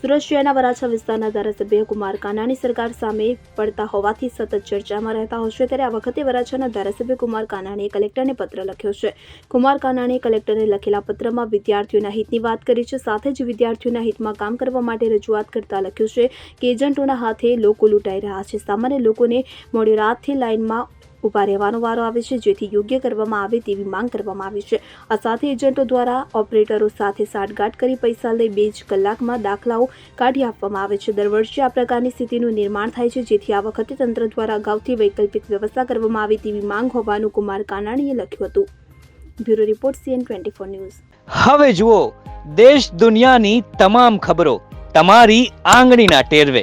સુરત શહેરના વરાછા વિસ્તારના ધારાસભ્ય કુમાર કાનાણી સરકાર સામે પડતા હોવાથી સતત ચર્ચામાં રહેતા હોય છે, ત્યારે આ વખતે વરાછાના ધારાસભ્ય કુમાર કાનાણીએ કલેક્ટરને પત્ર લખ્યો છે. કુમાર કાનાણીએ કલેક્ટરને લખેલા પત્રમાં વિદ્યાર્થીઓના હિતની વાત કરી છે, સાથે જ વિદ્યાર્થીઓના હિતમાં કામ કરવા માટે રજૂઆત કરતા લખ્યું છે કે એજન્ટોના હાથે લોકો લૂંટાઈ રહ્યા છે. સામાન્ય લોકોને મોડી રાતથી લાઇનમાં ઊભા રહેવાનો વારો આવે છે, જેથી યોગ્ય કરવામાં આવે તેવી માંગ કરવામાં આવી છે. આ સાથે એજન્ટો દ્વારા ઓપરેટરો સાથે સાઠગાંઠ કરી પૈસા લઈ બે જ કલાકમાં દાખલાઓ કાઢી આપવામાં આવે છે. દર વર્ષે આ પ્રકારની સ્થિતિનું નિર્માણ થાય છે, જેથી આ વખતે તંત્ર દ્વારા અગાઉથી વૈકલ્પિક વ્યવસ્થા કરવામાં આવે તેવી માંગ હોવાનું કુમાર કાનાણીએ લખ્યું હતું. Bureau report, CN twenty four news. હવે જુઓ, દેશ દુનિયાની તમામ ખબરો તમારી આંગળીના ટેરવે.